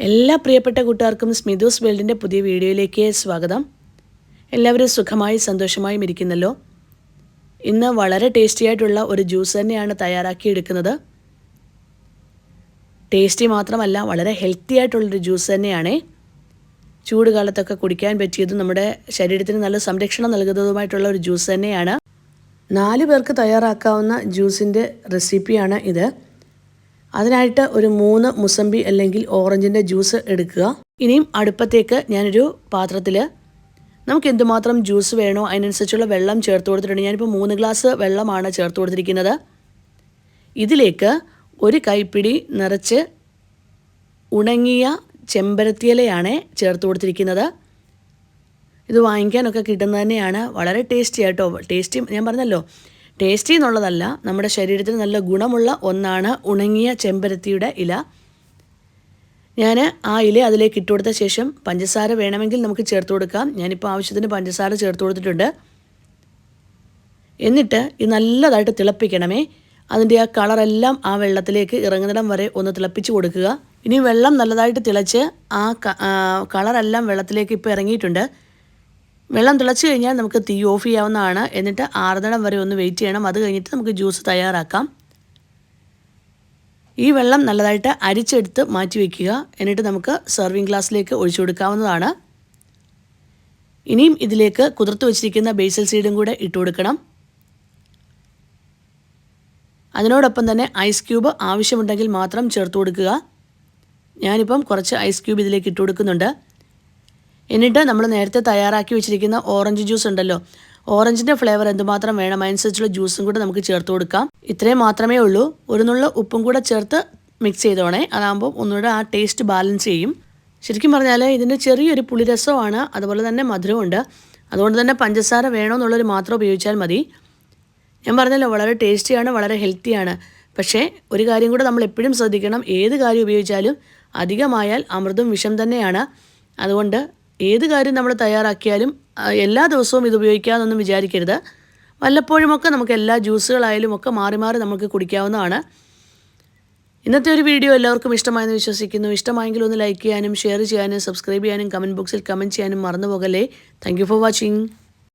എല്ലാ പ്രിയപ്പെട്ട കൂട്ടുകാർക്കും സ്മിതൂസ് വേൾഡിന്റെ പുതിയ വീഡിയോയിലേക്ക് സ്വാഗതം. എല്ലാവരും സുഖമായി സന്തോഷമായും ഇരിക്കുന്നല്ലോ. ഇന്ന് വളരെ ടേസ്റ്റി ആയിട്ടുള്ള ഒരു ജ്യൂസ് തന്നെയാണ് തയ്യാറാക്കിയെടുക്കുന്നത്. ടേസ്റ്റി മാത്രമല്ല വളരെ ഹെൽത്തി ആയിട്ടുള്ളൊരു ജ്യൂസ് തന്നെയാണ്. ചൂട് കാലത്തൊക്കെ കുടിക്കാൻ പറ്റിയതും നമ്മുടെ ശരീരത്തിന് നല്ല സംരക്ഷണം നൽകുന്നതുമായിട്ടുള്ള ഒരു ജ്യൂസ് തന്നെയാണ്. നാല് പേർക്ക് തയ്യാറാക്കാവുന്ന ജ്യൂസിന്റെ റെസിപ്പിയാണ് ഇത്. അതിനായിട്ട് ഒരു മൂന്ന് മുസമ്പി അല്ലെങ്കിൽ ഓറഞ്ചിന്റെ ജ്യൂസ് എടുക്കുക. ഇനിയും അടുപ്പത്തേക്ക് ഞാനൊരു പാത്രത്തിൽ നമുക്ക് എന്തുമാത്രം ജ്യൂസ് വേണോ അതിനനുസരിച്ചുള്ള വെള്ളം ചേർത്ത് കൊടുത്തിട്ടുണ്ട്. ഞാനിപ്പോൾ മൂന്ന് ഗ്ലാസ് വെള്ളമാണ് ചേർത്ത് കൊടുത്തിരിക്കുന്നത്. ഇതിലേക്ക് ഒരു കൈപ്പിടി നിറച്ച് ഉണങ്ങിയ ചെമ്പരത്തിയിലയാണ് ചേർത്ത് കൊടുത്തിരിക്കുന്നത്. ഇത് വാങ്ങിക്കാനൊക്കെ കിട്ടുന്നത് തന്നെയാണ്. വളരെ ടേസ്റ്റി ആയിട്ടോ ടേസ്റ്റി ഞാൻ പറഞ്ഞല്ലോ. ടേസ്റ്റി എന്നുള്ളതല്ല നമ്മുടെ ശരീരത്തിന് നല്ല ഗുണമുള്ള ഒന്നാണ് ഉണങ്ങിയ ചെമ്പരത്തിയുടെ ഇല. ഞാൻ ആ ഇല അതിലേക്ക് ഇട്ട് കൊടുത്ത ശേഷം പഞ്ചസാര വേണമെങ്കിൽ നമുക്ക് ചേർത്ത് കൊടുക്കാം. ഞാനിപ്പോൾ ആവശ്യത്തിന് പഞ്ചസാര ചേർത്ത് കൊടുത്തിട്ടുണ്ട്. എന്നിട്ട് ഇത് നല്ലതായിട്ട് തിളപ്പിക്കണമേ. അതിന്റെ ആ കളറെല്ലാം ആ വെള്ളത്തിലേക്ക് ഇറങ്ങുന്നിടം വരെ ഒന്ന് തിളപ്പിച്ച് കൊടുക്കുക. ഇനി വെള്ളം നല്ലതായിട്ട് തിളച്ച് ആ കളറെല്ലാം വെള്ളത്തിലേക്ക് ഇപ്പോൾ ഇറങ്ങിയിട്ടുണ്ട്. വെള്ളം തിളച്ച് കഴിഞ്ഞാൽ നമുക്ക് തീ ഓഫ് ചെയ്യാവുന്നതാണ്. എന്നിട്ട് ആറുന്നിടം വരെ ഒന്ന് വെയിറ്റ് ചെയ്യണം. അത് കഴിഞ്ഞിട്ട് നമുക്ക് ജ്യൂസ് തയ്യാറാക്കാം. ഈ വെള്ളം നല്ലതായിട്ട് അരിച്ചെടുത്ത് മാറ്റി വയ്ക്കുക എന്നിട്ട് നമുക്ക് സെർവിങ് ഗ്ലാസ്സിലേക്ക് ഒഴിച്ചു കൊടുക്കാവുന്നതാണ്. ഇനിയും ഇതിലേക്ക് കുതിർത്ത് വെച്ചിരിക്കുന്ന ബേസൽ സീഡും കൂടെ ഇട്ട് കൊടുക്കണം. അതിനോടൊപ്പം തന്നെ ഐസ് ക്യൂബ് ആവശ്യമുണ്ടെങ്കിൽ മാത്രം ചേർത്ത് കൊടുക്കുക. ഞാനിപ്പം കുറച്ച് ഐസ് ക്യൂബ് ഇതിലേക്ക് ഇട്ട് കൊടുക്കുന്നുണ്ട്. എന്നിട്ട് നമ്മൾ നേരത്തെ തയ്യാറാക്കി വെച്ചിരിക്കുന്ന ഓറഞ്ച് ജ്യൂസ് ഉണ്ടല്ലോ. ഓറഞ്ചിന്റെ ഫ്ലേവർ എന്തുമാത്രം വേണം അതിനനുസരിച്ചുള്ള ജ്യൂസും കൂടെ നമുക്ക് ചേർത്ത് കൊടുക്കാം. ഇത്രയും മാത്രമേ ഉള്ളൂ. ഒരു നുള്ള ഉപ്പും കൂടെ ചേർത്ത് മിക്സ് ചെയ്തോണേ. അതാകുമ്പോൾ ഒന്നുകൂടെ ആ ടേസ്റ്റ് ബാലൻസ് ചെയ്യും. ശരിക്കും പറഞ്ഞാൽ ഇതിന്റെ ചെറിയൊരു പുളിരസമാണ് അതുപോലെ തന്നെ മധുരമുണ്ട് അതുകൊണ്ട് തന്നെ പഞ്ചസാര വേണമെന്നുള്ളൊരു മാത്രം ഉപയോഗിച്ചാൽ മതി. ഞാൻ പറഞ്ഞല്ലോ വളരെ ടേസ്റ്റിയാണ് വളരെ ഹെൽത്തിയാണ് പക്ഷേ ഒരു കാര്യം കൂടെ നമ്മൾ എപ്പോഴും ശ്രദ്ധിക്കണം. ഏത് കാര്യം ഉപയോഗിച്ചാലും അധികമായാൽ അമൃതും വിഷം തന്നെയാണ്. അതുകൊണ്ട് ഏത് കാര്യം നമ്മൾ തയ്യാറാക്കിയാലും എല്ലാ ദിവസവും ഇത് ഉപയോഗിക്കാമെന്നൊന്നും വിചാരിക്കരുത്. വല്ലപ്പോഴുമൊക്കെ നമുക്ക് എല്ലാ ജ്യൂസുകളായാലും ഒക്കെ മാറി മാറി നമുക്ക് കുടിക്കാവുന്നതാണ്. ഇന്നത്തെ ഒരു വീഡിയോ എല്ലാവർക്കും ഇഷ്ടമായെന്ന് വിശ്വസിക്കുന്നു. ഇഷ്ടമായെങ്കിൽ ഒന്ന് ലൈക്ക് ചെയ്യാനും ഷെയർ ചെയ്യാനും സബ്സ്ക്രൈബ് ചെയ്യാനും കമന്റ് ബോക്സിൽ കമന്റ് ചെയ്യാനും മറന്നു പോകല്ലേ താങ്ക് ഫോർ വാച്ചിങ്